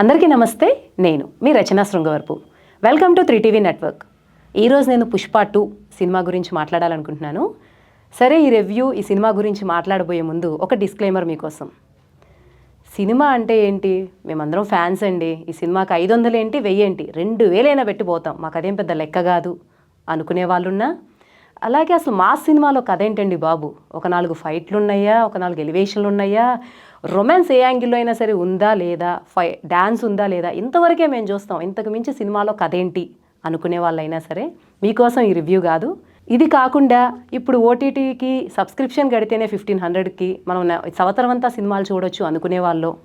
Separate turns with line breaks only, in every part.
అందరికీ నమస్తే నేను మీ Rachana Srungavarapu. Welcome to three TV network ఈరోజు నేను పుష్ప టూ సినిమా గురించి మాట్లాడాలనుకుంటున్నాను. సరే ఈ రివ్యూ ఈ సినిమా గురించి మాట్లాడబోయే ముందు ఒక డిస్క్లైమర్ మీకోసం. సినిమా అంటే ఏంటి? మేమందరం ఫ్యాన్స్ అండి. ఈ సినిమాకి ఐదు వందలు ఏంటి వెయ్యేంటి రెండు వేలైనా పెట్టిపోతాం మాకు అదేం పెద్ద లెక్క కాదు. అనుకునే వాళ్ళున్నా. అలాగే అసలు మా సినిమాలో కథ ఏంటండి బాబు? ఒక నాలుగు ఫైట్లు ఉన్నాయా? ఒక నాలుగు ఎలివేషన్లు ఉన్నాయా? రొమాన్స్ ఏ యాంగిల్లో అయినా సరే ఉందా లేదా? ఫై డ్యాన్స్ ఉందా లేదా? ఇంతవరకే మేము చూస్తాం. ఇంతకు మించి సినిమాలో కథ ఏంటి అనుకునే వాళ్ళైనా సరే మీకోసం ఈ రివ్యూ కాదు. ఇది కాకుండా ఇప్పుడు ఓటీటీకి సబ్స్క్రిప్షన్ కడితేనే ఫిఫ్టీన్ హండ్రెడ్కి మనం సంవత్సరం అంతా సినిమాలు చూడొచ్చు అనుకునే వాళ్ళు.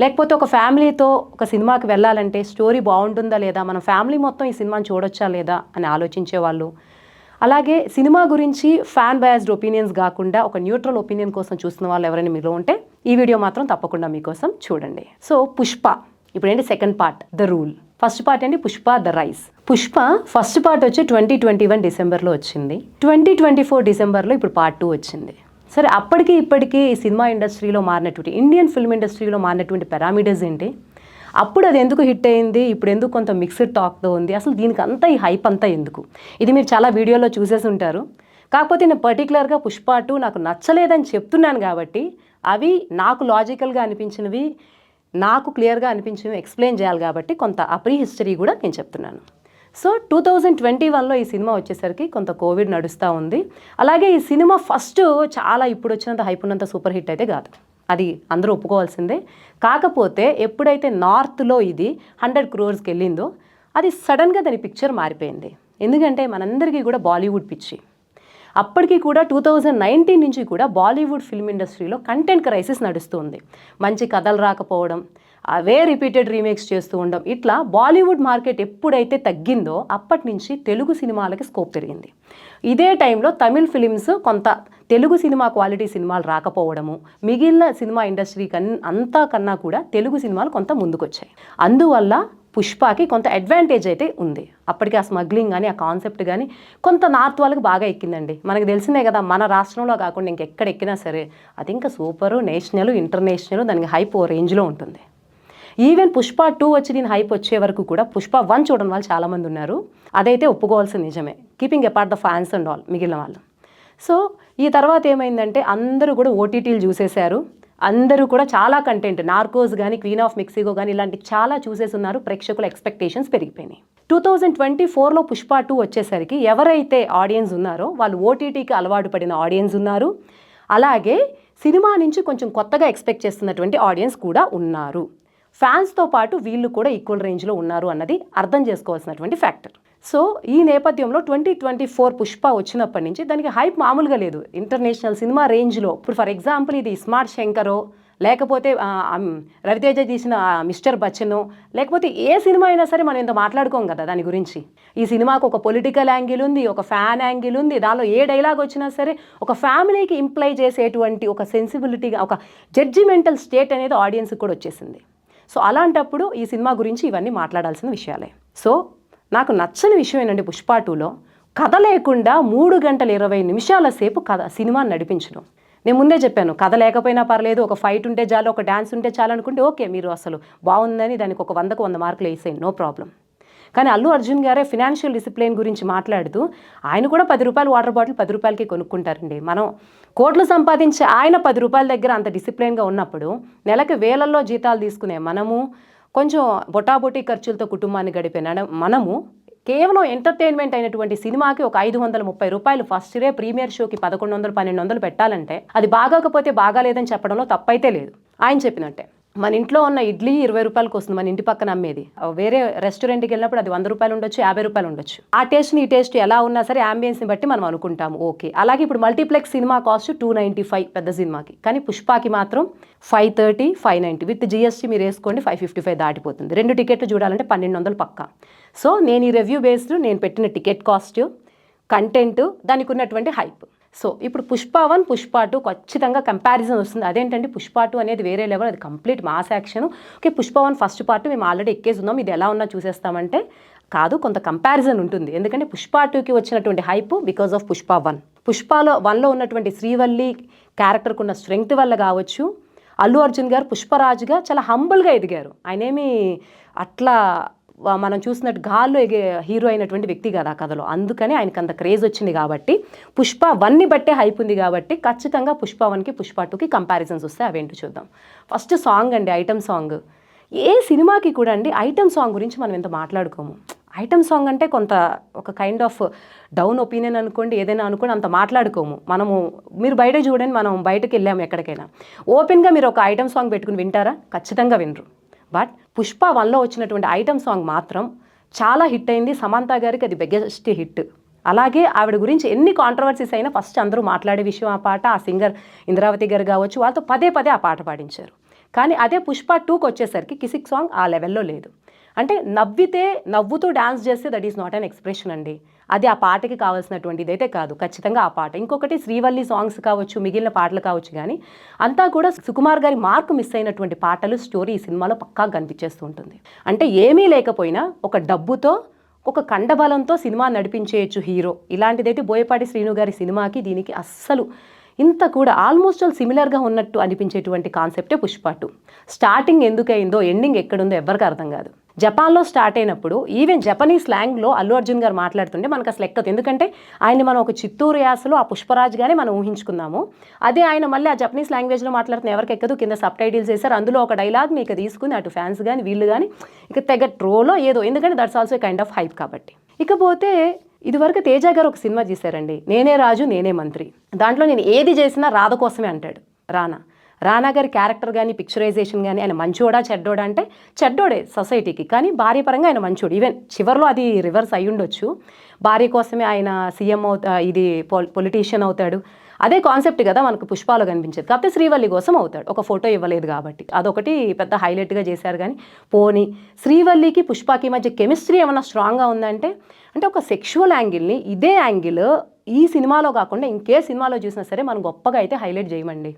లేకపోతే ఒక ఫ్యామిలీతో ఒక సినిమాకి వెళ్ళాలంటే స్టోరీ బాగుంటుందా లేదా? మన ఫ్యామిలీ మొత్తం ఈ సినిమాని చూడొచ్చా లేదా అని ఆలోచించే వాళ్ళు. అలాగే సినిమా గురించి ఫ్యాన్ బయాస్డ్ ఒపీనియన్స్ కాకుండా ఒక న్యూట్రల్ ఒపీనియన్ కోసం చూస్తున్న వాళ్ళు ఎవరైనా మీలో ఉంటే ఈ వీడియో మాత్రం తప్పకుండా మీకోసం చూడండి. సో పుష్ప. ఇప్పుడు ఏంటి second part the rule first part ఏంటి? Pushpa the rise Pushpa first part వచ్చి ట్వంటీ ట్వంటీ వన్ డిసెంబర్లో వచ్చింది. ట్వంటీ ట్వంటీ ఫోర్ డిసెంబర్లో ఇప్పుడు పార్ట్ టూ వచ్చింది. సరే అప్పటికి ఇప్పటికీ ఈ సినిమా ఇండస్ట్రీలో మారినటువంటి ఇండియన్ ఫిల్మ్ ఇండస్ట్రీలో మారినటువంటి పారామీటర్స్ ఏంటి? అప్పుడు అది ఎందుకు హిట్ అయింది ఇప్పుడు ఎందుకు కొంత మిక్స్డ్ టాక్తో ఉంది? అసలు దీనికి అంతా ఈ హైప్ అంతా ఎందుకు? ఇది మీరు చాలా వీడియోలో చూసేసి ఉంటారు కాకపోతే నేను పర్టికులర్గా పుష్ప టూ నాకు నచ్చలేదని చెప్తున్నాను కాబట్టి అవి నాకు లాజికల్గా అనిపించినవి నాకు క్లియర్గా అనిపించినవి ఎక్స్ప్లెయిన్ చేయాలి కాబట్టి కొంత ఆ ప్రీ హిస్టరీ కూడా నేను చెప్తున్నాను. సో టూ థౌజండ్ ట్వంటీ వన్లో ఈ సినిమా వచ్చేసరికి కొంత కోవిడ్ నడుస్తూ ఉంది. అలాగే ఈ సినిమా ఫస్ట్ చాలా ఇప్పుడు వచ్చినంత హైప్ ఉన్నంత సూపర్ హిట్ అయితే కాదు. అది అందరూ ఒప్పుకోవాల్సిందే. కాకపోతే ఎప్పుడైతే నార్త్లో ఇది హండ్రెడ్ క్రోర్స్కి వెళ్ళిందో అది సడన్గా దాని పిక్చర్ మారిపోయింది. ఎందుకంటే మనందరికీ కూడా బాలీవుడ్ పిచ్చి. అప్పటికి కూడా టూ థౌజండ్ నైన్టీన్ నుంచి కూడా బాలీవుడ్ ఫిల్మ్ ఇండస్ట్రీలో కంటెంట్ క్రైసిస్ నడుస్తుంది. మంచి కథలు రాకపోవడం అవే రిపీటెడ్ రీమేక్స్ చేస్తూ ఉండడం ఇట్లా బాలీవుడ్ మార్కెట్ ఎప్పుడైతే తగ్గిందో అప్పటి నుంచి తెలుగు సినిమాలకి స్కోప్ పెరిగింది. ఇదే టైంలో తమిళ్ ఫిలిమ్స్ కొంత తెలుగు సినిమా క్వాలిటీ సినిమాలు రాకపోవడము మిగిలిన సినిమా ఇండస్ట్రీ కన్ అంతా కన్నా కూడా తెలుగు సినిమాలు కొంత ముందుకొచ్చాయి. అందువల్ల పుష్పకి కొంత అడ్వాంటేజ్ అయితే ఉంది. అప్పటికి ఆ స్మగ్లింగ్ కానీ ఆ కాన్సెప్ట్ కానీ కొంత నార్త్ వాళ్ళకి బాగా ఎక్కిందండి. మనకు తెలిసిందే కదా మన రాష్ట్రంలో కాకుండా ఇంకెక్కడ ఎక్కినా సరే అది ఇంకా సూపరు నేషనల్ ఇంటర్నేషనల్ దానికి హైప్ ఓ రేంజ్లో ఉంటుంది. ఈవెన్ పుష్ప టూ వచ్చి దీని హైప్ వచ్చే వరకు కూడా పుష్ప వన్ చూడని వాళ్ళు చాలామంది ఉన్నారు. అదైతే ఒప్పుకోవాల్సిన నిజమే. Keeping apart the fans and all మిగిలిన వాళ్ళు. సో ఈ తర్వాత ఏమైందంటే అందరూ కూడా ఓటీటీలు చూసేశారు. అందరూ కూడా చాలా కంటెంట్ నార్కోస్ కానీ క్వీన్ ఆఫ్ మెక్సికో కానీ ఇలాంటి చాలా చూసేసి ఉన్నారు. ప్రేక్షకుల ఎక్స్పెక్టేషన్స్ పెరిగిపోయినాయి. టూ థౌజండ్ ట్వంటీ ఫోర్లో పుష్ప టూ వచ్చేసరికి ఎవరైతే ఆడియన్స్ ఉన్నారో వాళ్ళు ఓటీటీకి అలవాటు పడిన ఆడియన్స్ ఉన్నారు. అలాగే సినిమా నుంచి కొంచెం కొత్తగా ఎక్స్పెక్ట్ చేస్తున్నటువంటి ఆడియన్స్ కూడా ఉన్నారు. ఫ్యాన్స్తో పాటు వీళ్ళు కూడా ఈక్వల్ రేంజ్లో ఉన్నారు అన్నది అర్థం చేసుకోవాల్సినటువంటి ఫ్యాక్టర్. సో ఈ నేపథ్యంలో ట్వంటీ ట్వంటీ ఫోర్ పుష్ప వచ్చినప్పటి నుంచి దానికి హైప్ మామూలుగా లేదు. ఇంటర్నేషనల్ సినిమా రేంజ్లో ఇప్పుడు ఫర్ ఎగ్జాంపుల్ ఇది స్మార్ట్ శంకరో లేకపోతే రవితేజ తీసిన మిస్టర్ బచ్చనో లేకపోతే ఏ సినిమా అయినా సరే మనం ఇంత మాట్లాడుకోం కదా దాని గురించి. ఈ సినిమాకు ఒక పొలిటికల్ యాంగిల్ ఉంది ఒక ఫ్యాన్ యాంగిల్ ఉంది దానిలో ఏ డైలాగ్ వచ్చినా సరే ఒక ఫ్యామిలీకి ఇంప్లై చేసేటువంటి ఒక సెన్సిబిలిటీగా ఒక జడ్జిమెంటల్ స్టేట్ అనేది ఆడియన్స్కి కూడా వచ్చేసింది. సో అలాంటప్పుడు ఈ సినిమా గురించి ఇవన్నీ మాట్లాడాల్సిన విషయాలే. సో నాకు నచ్చని విషయం ఏంటంటే పుష్ప టూలో కథ లేకుండా మూడు గంటల ఇరవై నిమిషాల సేపు కథ సినిమా నడిపించడం. నేను ముందే చెప్పాను కథ లేకపోయినా పర్లేదు ఒక ఫైట్ ఉంటే చాలు ఒక డ్యాన్స్ ఉంటే చాలు అనుకుంటే ఓకే మీరు అసలు బాగుందని దానికి ఒక వందకు వంద మార్కులు వేసేయండి నో ప్రాబ్లం. కానీ అల్లు అర్జున్ గారే ఫినాన్షియల్ డిసిప్లిన్ గురించి మాట్లాడుతూ ఆయన కూడా పది రూపాయలు వాటర్ బాటిల్ పది రూపాయలకి కొనుక్కుంటారండి. మనం కోట్లు సంపాదించే ఆయన పది రూపాయల దగ్గర అంత డిసిప్లిన్గా ఉన్నప్పుడు నెలకి వేలల్లో జీతాలు తీసుకునే మనము కొంచెం బొటాబొటీ ఖర్చులతో కుటుంబాన్ని గడిపే మనము కేవలం ఎంటర్టైన్మెంట్ అయినటువంటి సినిమాకి ఒక ఐదు వందల ముప్పై రూపాయలు ఫస్ట్ డే ప్రీమియర్ షోకి పదకొండు వందలు పన్నెండు వందలు పెట్టాలంటే అది బాగాకపోతే బాగాలేదని చెప్పడంలో తప్పైతే లేదు. ఆయన చెప్పినట్టే. మన ఇంట్లో ఉన్న ఇడ్లీ ఇరవై రూపాయలకి వస్తుంది మన ఇంటి పక్కన అమ్మేది. వేరే రెస్టారెంట్కి వెళ్ళినప్పుడు అది వంద రూపాయలు ఉండొచ్చు యాభై రూపాయలు ఉండొచ్చు. ఆ టేస్ట్ ఈ టేస్ట్ ఎలా ఉన్నా సరే అంబియన్స్ని బట్టి మనం అనుకుంటాము. ఓకే అలాగే ఇప్పుడు multiplex cinema cost two ninety five పెద్ద సినిమాకి. కానీ పుష్పాకి మాత్రం five thirty five ninety with GST మీరు వేసుకోండి ఫైవ్ ఫిఫ్టీ ఫైవ్ దాటిపోతుంది. రెండు టికెట్లు చూడాలంటే పన్నెండు వందలు పక్కా. సో నేను ఈ రివ్యూ బేస్డ్ నేను పెట్టిన టికెట్ కాస్ట్ కంటెంట్ దానికి ఉన్నటువంటి హైప్ సో ఇప్పుడు పుష్ప వన్ పుష్ప టూ ఖచ్చితంగా కంపారిజన్ వస్తుంది. అదేంటంటే పుష్ప టూ అనేది వేరే లెవెల్ అది complete mass action okay Pushpa one first part మేము ఆల్రెడీ ఎక్కేసి ఉన్నాం ఇది ఎలా ఉన్నా చూసేస్తామంటే కాదు కొంత కంపారిజన్ ఉంటుంది. ఎందుకంటే పుష్ప టూకి వచ్చినటువంటి hype because of Pushpa one. పుష్పలో వన్లో ఉన్నటువంటి శ్రీవల్లి క్యారెక్టర్కి ఉన్న స్ట్రెంగ్త్ వల్ల కావచ్చు. అల్లు అర్జున్ గారు పుష్పరాజుగా చాలా హంబుల్గా ఎదిగారు. ఆయనేమి అట్లా మనం చూసినట్టు గాల్లో ఎగే హీరో అయినటువంటి వ్యక్తి కదా ఆ కథలో. అందుకని ఆయనకు అంత క్రేజ్ వచ్చింది కాబట్టి పుష్ప వన్ని బట్టే హైప్ ఉంది కాబట్టి ఖచ్చితంగా పుష్ప వన్కి పుష్ప టూకి కంపారిజన్స్ వస్తే అవేంటి చూద్దాం. ఫస్ట్ సాంగ్ అండి ఐటమ్ సాంగ్ ఏ సినిమాకి కూడా అండి ఐటమ్ సాంగ్ గురించి మనం ఎంత మాట్లాడుకోము. ఐటమ్ సాంగ్ అంటే కొంత ఒక కైండ్ ఆఫ్ డౌన్ ఒపీనియన్ అనుకోండి ఏదైనా అనుకోండి అంత మాట్లాడుకోము. మనము మీరు బయట చూడండి మనం బయటకు వెళ్ళాము ఎక్కడికైనా. ఓపెన్గా మీరు ఒక ఐటమ్ సాంగ్ పెట్టుకుని వింటారా? ఖచ్చితంగా వినరు. బట్ పుష్ప వన్లో వచ్చినటువంటి ఐటమ్ సాంగ్ మాత్రం చాలా హిట్ అయింది. సమంత గారికి అది బిగ్గెస్ట్ హిట్ అలాగే ఆవిడ గురించి ఎన్ని కాంట్రవర్సీస్ అయినా ఫస్ట్ అందరూ మాట్లాడే విషయం ఆ పాట. ఆ సింగర్ ఇంద్రావతి గారు కావచ్చు వాళ్ళతో పదే పదే ఆ పాట పాడించారు. కానీ అదే పుష్ప టూకి వచ్చేసరికి కిసిక్ సాంగ్ ఆ లెవెల్లో లేదు. అంటే నవ్వితే నవ్వుతూ డాన్స్ చేస్తే that is not an expression అండి. అది ఆ పాటకి కావాల్సినటువంటిది అయితే కాదు ఖచ్చితంగా ఆ పాట. ఇంకొకటి శ్రీవల్లి సాంగ్స్ కావచ్చు మిగిలిన పాటలు కావచ్చు కానీ అంతా కూడా సుకుమార్ గారి మార్క్ మిస్ అయినటువంటి పాటలు స్టోరీ ఈ సినిమాలో పక్కా కనిపించేస్తూ ఉంటుంది. అంటే ఏమీ లేకపోయినా ఒక డబ్బుతో ఒక కండబలంతో సినిమా నడిపించేయచ్చు హీరో. ఇలాంటిదైతే బోయపాటి శ్రీను గారి సినిమాకి దీనికి అస్సలు ఇంత కూడా ఆల్మోస్ట్ ఆల్ సిమిలర్గా ఉన్నట్టు అనిపించేటువంటి కాన్సెప్టే పుష్పాటు స్టార్టింగ్ ఎందుకైందో ఎండింగ్ ఎక్కడుందో ఎవరికి అర్థం కాదు. జపాన్లో స్టార్ట్ అయినప్పుడు ఈవెన్ జపనీస్ స్లాంగ్లో అల్లు అర్జున్ గారు మాట్లాడుతుంటే మనకు అసలు ఎక్కదు ఎందుకంటే ఆయన మనం ఒక చిత్తూరు యాసలో ఆ పుష్పరాజుగానే మనం ఊహించుకున్నాము. అదే ఆయన మళ్ళీ ఆ జపనీస్ లాంగ్వేజ్లో మాట్లాడుతున్న ఎవరికి ఎక్కదు కింద సబ్ టైటిల్స్ వేశారు. అందులో ఒక డైలాగ్ని ఇక తీసుకుని అటు ఫ్యాన్స్ కానీ వీళ్ళు కానీ ఇక తెగ ట్రోలో ఏదో. ఎందుకంటే that's also kind of hype కాబట్టి. ఇకపోతే ఇదివరకు తేజ గారు ఒక సినిమా చేశారండి. నేనే రాజు నేనే మంత్రి. దాంట్లో నేను ఏది చేసినా రాధ కోసమే అంటాడు రానా. రానా గారి క్యారెక్టర్ కానీ పిక్చరైజేషన్ కానీ ఆయన మంచోడా చెడ్డోడా అంటే చెడ్డోడే సొసైటీకి. కానీ భార్య పరంగా ఆయన మంచోడు. ఈవెన్ చివరిలో అది రివర్స్ అయి ఉండొచ్చు భార్య కోసమే ఆయన సీఎం అవుతా ఇది పొలిటీషియన్ అవుతాడు. అదే కాన్సెప్ట్ కదా మనకు పుష్పాలు కనిపించేది. కాకపోతే శ్రీవల్లి కోసం అవుతాడు. ఒక ఫోటో ఇవ్వలేదు కాబట్టి. అదొకటి పెద్ద హైలైట్గా చేశారు కానీ పోనీ శ్రీవల్లికి పుష్పకి మధ్య కెమిస్ట్రీ ఏమైనా స్ట్రాంగ్గా ఉందంటే అంటే ఒక సెక్షువల్ యాంగిల్ని ఇదే యాంగిల్ ఈ సినిమాలో కాకుండా ఇంకే సినిమాలో చూసినా సరే మనం గొప్పగా అయితే హైలైట్ చేయమండి.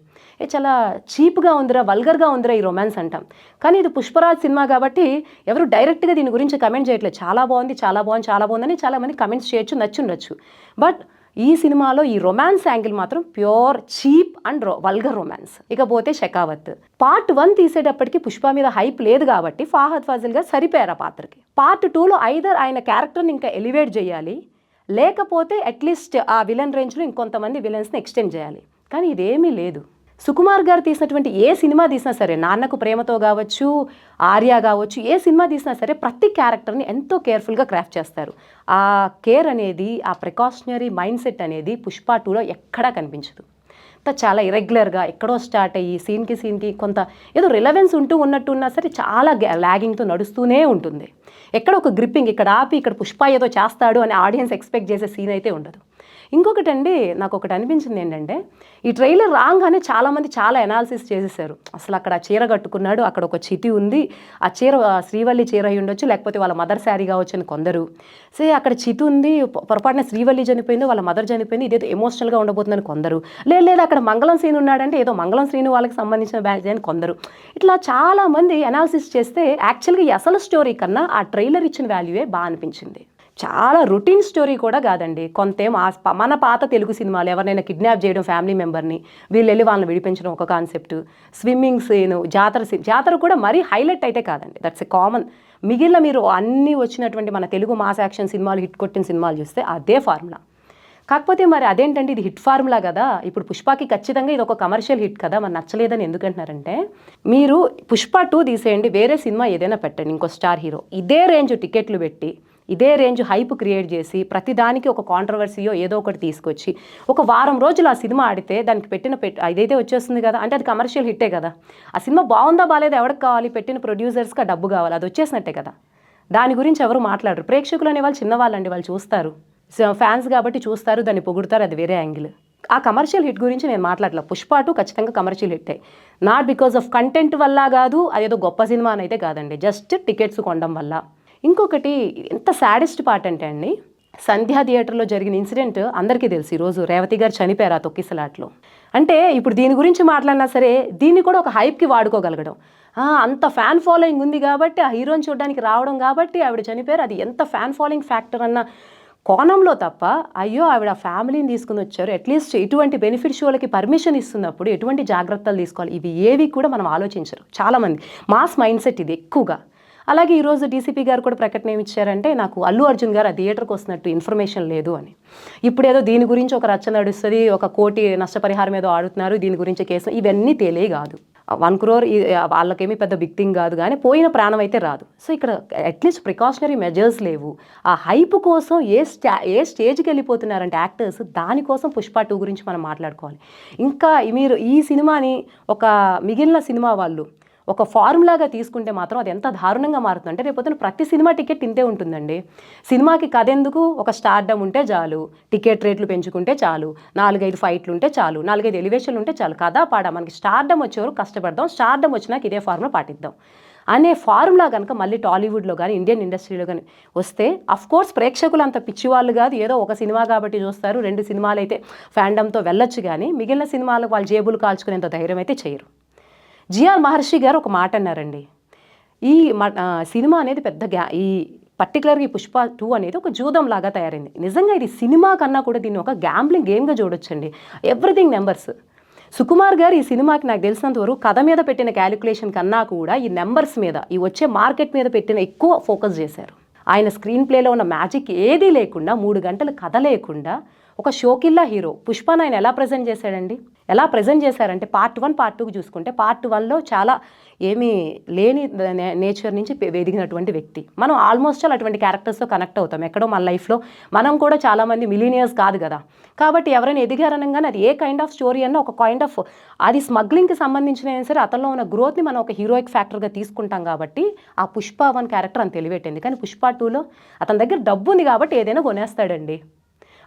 ఏ చాలా చీప్గా ఉందిరా వల్గర్గా ఉందిరా ఈ రొమాన్స్ అంటాం. కానీ ఇది పుష్పరాజ్ సినిమా కాబట్టి ఎవరు డైరెక్ట్గా దీని గురించి కమెంట్ చేయట్లేదు. చాలా బాగుంది చాలా బాగుంది చాలా బాగుందని చాలామంది కమెంట్స్ చేయొచ్చు నచ్చుండొచ్చు. బట్ ఈ సినిమాలో ఈ రొమాన్స్ యాంగిల్ మాత్రం pure cheap and vulgar romance ఇకపోతే షెకావత్. పార్ట్ వన్ తీసేటప్పటికి పుష్ప మీద హైప్ లేదు కాబట్టి ఫాహద్ ఫాజిల్ గారు సరిపోయారు ఆ పాత్రకి. పార్ట్ టూలో ఐదర్ ఆయన క్యారెక్టర్ని ఇంకా ఎలివేట్ చేయాలి లేకపోతే అట్లీస్ట్ ఆ విలన్ రేంజ్లో ఇంకొంతమంది విలన్స్ని ఎక్స్టెండ్ చేయాలి. కానీ ఇదేమీ లేదు. సుకుమార్ గారు తీసినటువంటి ఏ సినిమా తీసినా సరే నాన్నకు ప్రేమతో కావచ్చు ఆర్య కావచ్చు ఏ సినిమా తీసినా సరే ప్రతి క్యారెక్టర్ని ఎంతో కేర్ఫుల్గా క్రాఫ్ట్ చేస్తారు. ఆ కేర్ అనేది ఆ ప్రికాషనరీ మైండ్ సెట్ అనేది పుష్ప టూలో ఎక్కడా కనిపించదు. చాలా ఇరెగ్యులర్గా ఎక్కడో స్టార్ట్ అయ్యి సీన్కి సీన్కి కొంత ఏదో రిలవెన్స్ ఉంటూ ఉన్నట్టు ఉన్నా సరే చాలా లాగింగ్తో నడుస్తూనే ఉంటుంది. ఎక్కడ ఒక గ్రిప్పింగ్ ఇక్కడ ఆపి ఇక్కడ పుష్ప ఏదో చేస్తాడు అని ఆడియన్స్ ఎక్స్పెక్ట్ చేసే సీన్ అయితే ఉండదు. ఇంకొకటి అండి నాకు ఒకటి అనిపించింది ఏంటంటే ఈ ట్రైలర్ రాగానే చాలామంది చాలా ఎనాలిసిస్ చేసేసారు. అసలు అక్కడ చీర కట్టుకున్నాడు అక్కడ ఒక చితి ఉంది ఆ చీర శ్రీవల్లి చీర అయి ఉండొచ్చు లేకపోతే వాళ్ళ మదర్ శారీ కావచ్చు అని కొందరు. సే అక్కడ చితి ఉంది పొరపాటున శ్రీవల్లి చనిపోయింది వాళ్ళ మదర్ చనిపోయింది ఇదేదో ఎమోషనల్గా ఉండబోతుందని కొందరు. లేదు లేదు అక్కడ మంగళం శ్రీను ఉన్నాడంటే ఏదో మంగళం శ్రీను వాళ్ళకి సంబంధించిన బ్యాచ్ అని కొందరు. ఇట్లా చాలా మంది చేస్తే యాక్చువల్గా అసలు స్టోరీ కన్నా ఆ ట్రైలర్ ఇచ్చిన వాల్యూయే బాగా అనిపించింది. చాలా రొటీన్ స్టోరీ కూడా కాదండి. కొంతేం మన పాత తెలుగు సినిమాలు ఎవరినైనా కిడ్నాప్ చేయడం ఫ్యామిలీ మెంబర్ని వీళ్ళు వెళ్ళి వాళ్ళని విడిపించడం ఒక కాన్సెప్ట్ స్విమ్మింగ్ సీన్ జాతర సీన్ జాతర కూడా మరీ హైలైట్ అయితే కాదండి. దట్స్ ఎ కామన్ మిగిలిన మీరు అన్నీ వచ్చినటువంటి మన తెలుగు మాస్ యాక్షన్ సినిమాలు హిట్ కొట్టిన సినిమాలు చూస్తే అదే ఫార్ములా కాకపోతే మరి అదేంటంటే ఇది హిట్ ఫార్ములా కదా. ఇప్పుడు పుష్పకి ఖచ్చితంగా ఇది ఒక కమర్షియల్ హిట్ కదా. మరి నచ్చలేదని ఎందుకంటున్నారంటే మీరు పుష్ప టూ తీసేయండి వేరే సినిమా ఏదైనా పెట్టండి ఇంకో స్టార్ హీరో ఇదే రేంజ్ టికెట్లు పెట్టి ఇదే రేంజ్ హైప్ క్రియేట్ చేసి ప్రతిదానికి ఒక కాంట్రవర్సీయో ఏదో ఒకటి తీసుకొచ్చి ఒక వారం రోజులు ఆ సినిమా ఆడితే దానికి పెట్టిన పెట్ ఇదైతే వచ్చేస్తుంది కదా అంటే అది కమర్షియల్ హిట్టే కదా. ఆ సినిమా బాగుందా బాగాలేదా ఎవరికి కావాలి పెట్టిన ప్రొడ్యూసర్స్కి ఆ డబ్బు కావాలి అది వచ్చేసినట్టే కదా. దాని గురించి ఎవరు మాట్లాడరు. ప్రేక్షకులు అనే వాళ్ళు చిన్నవాళ్ళండి వాళ్ళు చూస్తారు. ఫ్యాన్స్ కాబట్టి చూస్తారు దాన్ని పొగుడుతారు అది వేరే యాంగిల్. ఆ కమర్షియల్ హిట్ గురించి నేను మాట్లాడలే. పుష్ప టూ ఖచ్చితంగా కమర్షియల్ హిట్టే. నాట్ బికాస్ ఆఫ్ కంటెంట్ వల్ల కాదు అదేదో గొప్ప సినిమా అని అయితే కాదండి. జస్ట్ టికెట్స్ కొనడం వల్ల. ఇంకొకటి ఎంత సాడెస్ట్ పార్ట్ అంటే అండి సంధ్యా థియేటర్లో జరిగిన ఇన్సిడెంట్ అందరికీ తెలుసు ఈరోజు. రేవతి గారు చనిపోయారు ఆ తొక్కిసలాట్లో. అంటే ఇప్పుడు దీని గురించి మాట్లాడినా సరే దీన్ని కూడా ఒక హైప్కి వాడుకోగలగడం. అంత ఫ్యాన్ ఫాలోయింగ్ ఉంది కాబట్టి ఆ హీరోని చూడడానికి రావడం కాబట్టి ఆవిడ చనిపోయారు. అది ఎంత ఫ్యాన్ ఫాలోయింగ్ ఫ్యాక్టర్ అన్న కోణంలో తప్ప అయ్యో ఆవిడ ఫ్యామిలీని తీసుకుని వచ్చారు. అట్లీస్ట్ ఇటువంటి బెనిఫిట్ షోలకి పర్మిషన్ ఇస్తున్నప్పుడు ఎటువంటి జాగ్రత్తలు తీసుకోవాలి? ఇవి ఏవి కూడా మనం ఆలోచించరు. చాలామంది మాస్ మైండ్ సెట్ ఇది ఎక్కువగా. అలాగే ఈరోజు డీసీపీ గారు కూడా ప్రకటన ఏమిచ్చారంటే నాకు అల్లు అర్జున్ గారు ఆ థియేటర్కి వస్తున్నట్టు ఇన్ఫర్మేషన్ లేదు అని. ఇప్పుడు ఏదో దీని గురించి ఒక రచ్చ నడుస్తుంది ఒక కోటి నష్టపరిహారం ఏదో ఆడుతున్నారు దీని గురించి కేసు ఇవన్నీ తేలే కాదు. వన్ క్రోర్ వాళ్ళకేమీ పెద్ద బిగ్ థింగ్ కాదు కానీ పోయిన ప్రాణం అయితే రాదు. సో ఇక్కడ అట్లీస్ట్ ప్రికాషనరీ మెజర్స్ లేవు. ఆ హైప్ కోసం ఏ స్టా ఏ స్టేజ్కి వెళ్ళిపోతున్నారంటే యాక్టర్స్ దానికోసం పుష్ప టూ గురించి మనం మాట్లాడుకోవాలి. ఇంకా మీరు ఈ సినిమాని ఒక మిగిలిన సినిమా వాళ్ళు ఒక ఫార్ములాగా తీసుకుంటే మాత్రం అది ఎంత దారుణంగా మారుతుంది. అంటే రేపొద్దున ప్రతి సినిమా టికెట్ ఇంతే ఉంటుందండి. సినిమాకి కథ ఎందుకు ఒక స్టార్డమ్ ఉంటే చాలు టికెట్ రేట్లు పెంచుకుంటే చాలు నాలుగైదు ఫైట్లు ఉంటే చాలు నాలుగైదు ఎలివేషన్లు ఉంటే చాలు కథ పాడ మనకి స్టార్డమ్ వచ్చేవారు కష్టపడదాం స్టార్డమ్ వచ్చినాక ఇదే ఫార్ములా పాటిద్దాం అనే ఫార్ములా కనుక మళ్ళీ టాలీవుడ్లో కానీ ఇండియన్ ఇండస్ట్రీలో కానీ వస్తే అఫ్కోర్స్ ప్రేక్షకులు అంత పిచ్చి వాళ్ళు కాదు. ఏదో ఒక సినిమా కాబట్టి చూస్తారు రెండు సినిమాలు అయితే ఫ్యాండమ్తో వెళ్ళొచ్చు కానీ మిగిలిన సినిమాలకు వాళ్ళు జేబులు కాల్చుకునేంత ధైర్యం అయితే చేయరు. జిఆర్ మహర్షి గారు ఒక మాట అన్నారండి. ఈ మ- సినిమా అనేది పెద్ద గ్యా ఈ పర్టికులర్గా ఈ పుష్ప టూ అనేది ఒక జూదం లాగా తయారైంది. నిజంగా ఇది సినిమా కన్నా కూడా దీన్ని ఒక గ్యాంబ్లింగ్ గేమ్గా చూడొచ్చండి ఎవ్రీథింగ్ నెంబర్స్. సుకుమార్ గారు ఈ సినిమాకి నాకు తెలిసినంత వరకు కథ మీద పెట్టిన క్యాలిక్యులేషన్ కన్నా కూడా ఈ నెంబర్స్ మీద ఈ వచ్చే మార్కెట్ మీద పెట్టిన ఎక్కువ ఫోకస్ చేశారు. ఆయన స్క్రీన్ ప్లేలో ఉన్న మ్యాజిక్ ఏదీ లేకుండా మూడు గంటలు కథ లేకుండా ఒక షోకిల్లా హీరో. పుష్పను ఆయన ఎలా ప్రజెంట్ చేశాడండి? ఎలా ప్రజెంట్ చేశారంటే పార్ట్ వన్ పార్ట్ టూకి చూసుకుంటే పార్ట్ వన్లో చాలా ఏమీ లేని నేచర్ నుంచి పె- ఎదిగినటువంటి వ్యక్తి. మనం ఆల్మోస్ట్ ఆల్ అటువంటి క్యారెక్టర్స్తో కనెక్ట్ అవుతాం. ఎక్కడో మన లైఫ్లో మనం కూడా చాలామంది మిలీనియర్స్ కాదు కదా. కాబట్టి ఎవరైనా ఎదిగారనగానే అది ఏ కైండ్ ఆఫ్ స్టోరీ అన్న ఒక కైండ్ ఆఫ్ అది స్మగ్లింగ్కి సంబంధించిన అయినా సరే అతనిలో ఉన్న గ్రోత్ని మనం ఒక హీరోయిక్ ఫ్యాక్టర్గా తీసుకుంటాం కాబట్టి ఆ పుష్ప వన్ క్యారెక్టర్ అని తెలివేటండి కానీ పుష్ప టూలో అతని దగ్గర డబ్బు ఉంది కాబట్టి ఏదైనా కొనేస్తాడండి.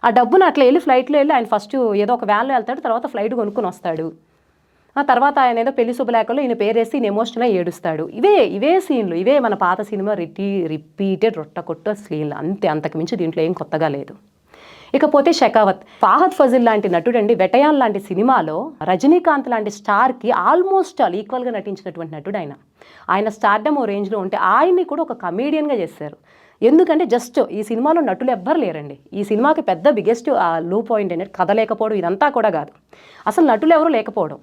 ఆ డబ్బును అట్లా వెళ్ళి ఫ్లైట్లో వెళ్ళి ఆయన ఫస్ట్ ఏదో ఒక వ్యాన్లో వెళ్తాడు తర్వాత ఫ్లైట్ కొనుక్కొని వస్తాడు. ఆ తర్వాత ఆయన ఏదో పెళ్ళి శుభలేఖలో ఈయన పేరేసి ఈయన ఎమోషనల్గా ఏడుస్తాడు. ఇవే ఇవే సీన్లు ఇవే మన పాత సినిమా రిటీ రిపీటెడ్ రొట్ట కొట్ట సీన్లు. అంతే అంతకుమించి దీంట్లో ఏం కొత్తగా లేదు. ఇకపోతే షెకావత్ ఫాహద్ ఫజిల్ లాంటి నటుడండి వెటయాన్ లాంటి సినిమాలో రజనీకాంత్ లాంటి స్టార్కి ఆల్మోస్ట్ ఆల్ ఈక్వల్గా నటించినటువంటి నటుడు ఆయన ఆయన స్టార్డమ్ ఓ రేంజ్లో ఉంటే ఆయన్ని కూడా ఒక కమేడియన్గా చేశారు. ఎందుకంటే జస్ట్ ఈ సినిమాలో నటులు ఎవ్వరు లేరండి. ఈ సినిమాకి పెద్ద బిగ్గెస్ట్ ఆ లో పాయింట్ అనేది కథ లేకపోవడం ఇదంతా కూడా కాదు. అసలు నటులు ఎవరు లేకపోవడం.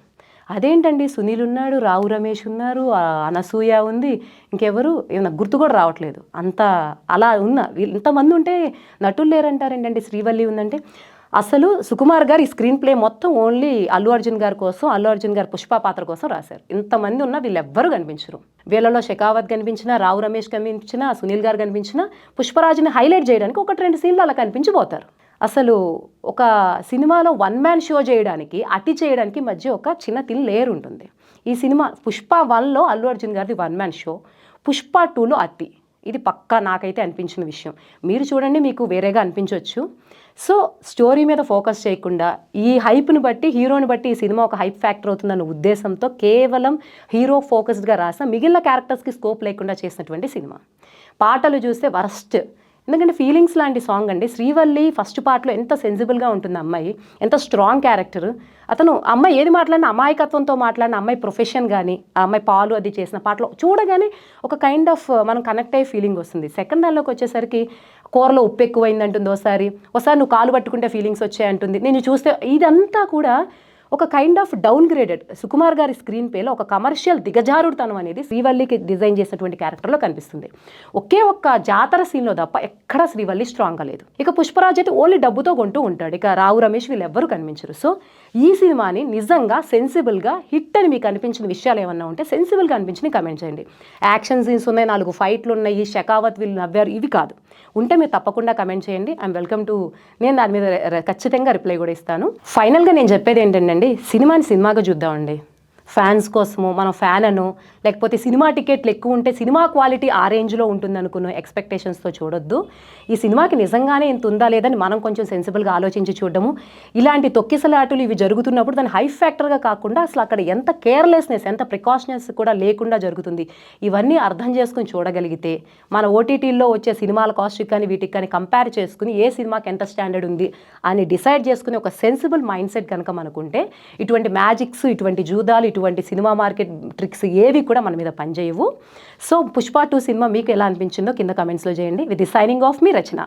అదేంటండి? సునీల్ ఉన్నాడు రావు రమేష్ ఉన్నారు అనసూయ ఉంది ఇంకెవరు? ఏమైనా గుర్తు కూడా రావట్లేదు. అంత అలా ఉన్న వీళ్ళు ఇంతమంది ఉంటే నటులు లేరంటారేంటండి శ్రీవల్లి ఉందంటే. అసలు సుకుమార్ గారు ఈ స్క్రీన్ ప్లే మొత్తం ఓన్లీ అల్లు అర్జున్ గారి కోసం అల్లు అర్జున్ గారి పుష్ప పాత్ర కోసం రాశారు. ఇంతమంది ఉన్నా వీళ్ళు ఎవ్వరూ కనిపించరు. వీళ్ళలో షెకావత్ కనిపించినా రావు రమేష్ కనిపించినా సునీల్ గారు కనిపించినా పుష్పరాజుని హైలైట్ చేయడానికి ఒకటి రెండు సీన్లు అలా కనిపించిపోతారు. అసలు ఒక సినిమాలో వన్ మ్యాన్ షో చేయడానికి అతి చేయడానికి మధ్య ఒక చిన్న తిన్ లేయర్ ఉంటుంది. ఈ సినిమా పుష్ప వన్లో అల్లు అర్జున్ గారిది వన్ మ్యాన్ షో పుష్ప టూలో అతి. ఇది పక్కా నాకైతే అనిపించిన విషయం. మీరు చూడండి మీకు వేరేగా అనిపించవచ్చు సో స్టోరీ మీద ఫోకస్ చేయకుండా ఈ హైప్ని బట్టి హీరోని బట్టి ఈ సినిమా ఒక హైప్ ఫ్యాక్టర్ అవుతుందన్న ఉద్దేశంతో కేవలం హీరో ఫోకస్డ్గా రాసిన మిగిలిన క్యారెక్టర్స్కి స్కోప్ లేకుండా చేసినటువంటి సినిమా. పాటలు చూస్తే వరస్ట్. ఎందుకంటే ఫీలింగ్స్ లాంటి సాంగ్ అండి. శ్రీవల్లి ఫస్ట్ పార్ట్లో ఎంత సెన్సిబుల్గా ఉంటుంది అమ్మాయి ఎంత స్ట్రాంగ్ క్యారెక్టర్ అతను అమ్మాయి ఏది మాట్లాడినా అమాయకత్వంతో మాట్లాడిన అమ్మాయి ప్రొఫెషన్ కానీ ఆ అమ్మాయి పాలు అది చేసిన పాటలో చూడగానే ఒక కైండ్ ఆఫ్ మనం కనెక్ట్ అయ్యే ఫీలింగ్ వస్తుంది. సెకండ్ దానిలోకి వచ్చేసరికి కూరలో ఉప్పు ఎక్కువైంది అంటుంది ఒకసారి ఒకసారి నువ్వు కాలు పట్టుకుంటే ఫీలింగ్స్ వచ్చాయి అంటుంది నేను చూస్తే ఇదంతా కూడా ఒక kind of downgraded Sukumar గారి స్క్రీన్ పేలో ఒక కమర్షియల్ దిగజారుడుతనం అనేది శ్రీవల్లికి డిజైన్ చేసినటువంటి క్యారెక్టర్లో కనిపిస్తుంది. ఒకే ఒక్క జాతర సీన్లో తప్ప ఎక్కడా శ్రీవల్లి స్ట్రాంగ్గా లేదు. ఇక పుష్పరాజ్ అయితే ఓన్లీ డబ్బుతో కొంటూ ఉంటాడు. ఇక రావు రమేష్ వీళ్ళు ఎవ్వరూ కనిపించరు. సో ఈ సినిమాని నిజంగా సెన్సిబుల్గా హిట్ అని మీకు అనిపించిన విషయాలు ఏమన్నా ఉంటే సెన్సిబుల్గా అనిపించి కమెంట్ చేయండి. యాక్షన్ సీన్స్ ఉన్నాయి నాలుగు ఫైట్లు ఉన్నాయి షకావత్ వీళ్ళు నవ్వారు ఇవి కాదు. ఉంటే మీరు తప్పకుండా కమెంట్ చేయండి. ఐఎమ్ వెల్కమ్ టు నేను దాని మీద ఖచ్చితంగా రిప్లై కూడా ఇస్తాను. ఫైనల్గా నేను చెప్పేది ఏంటంటే సినిమాని సినిమాగా చూద్దామండి. ఫ్యాన్స్ కోసము మనం ఫ్యాన్ అను లేకపోతే సినిమా టికెట్లు ఎక్కువ ఉంటే సినిమా క్వాలిటీ ఆ రేంజ్లో ఉంటుంది అనుకున్న ఎక్స్పెక్టేషన్స్తో చూడొద్దు. ఈ సినిమాకి నిజంగానే ఇంత ఉందా లేదని మనం కొంచెం సెన్సిబుల్గా ఆలోచించి చూడడము. ఇలాంటి తొక్కిసలాటలు ఇవి జరుగుతున్నప్పుడు దాని హై ఫ్యాక్టర్గా కాకుండా అసలు అక్కడ ఎంత కేర్లెస్నెస్ ఎంత ప్రికాషనెస్ కూడా లేకుండా జరుగుతుంది. ఇవన్నీ అర్థం చేసుకుని చూడగలిగితే మన ఓటీటీల్లో వచ్చే సినిమాల కాస్ట్ కానీ వీటికి కానీ కంపేర్ చేసుకుని ఏ సినిమాకి ఎంత స్టాండర్డ్ ఉంది అని డిసైడ్ చేసుకుని ఒక సెన్సిబుల్ మైండ్ సెట్ కనుక మనకుంటే ఇటువంటి మ్యాజిక్స్ ఇటువంటి జూదాలు ఇటువంటి సినిమా మార్కెట్ ట్రిక్స్ ఏవి కూడా మన మీద పనిచేయవు. సో పుష్ప టూ సినిమా మీకు ఎలా అనిపించిందో కింద కమెంట్స్లో చేయండి. విత్ ది సైనింగ్ ఆఫ్ మీ రచన.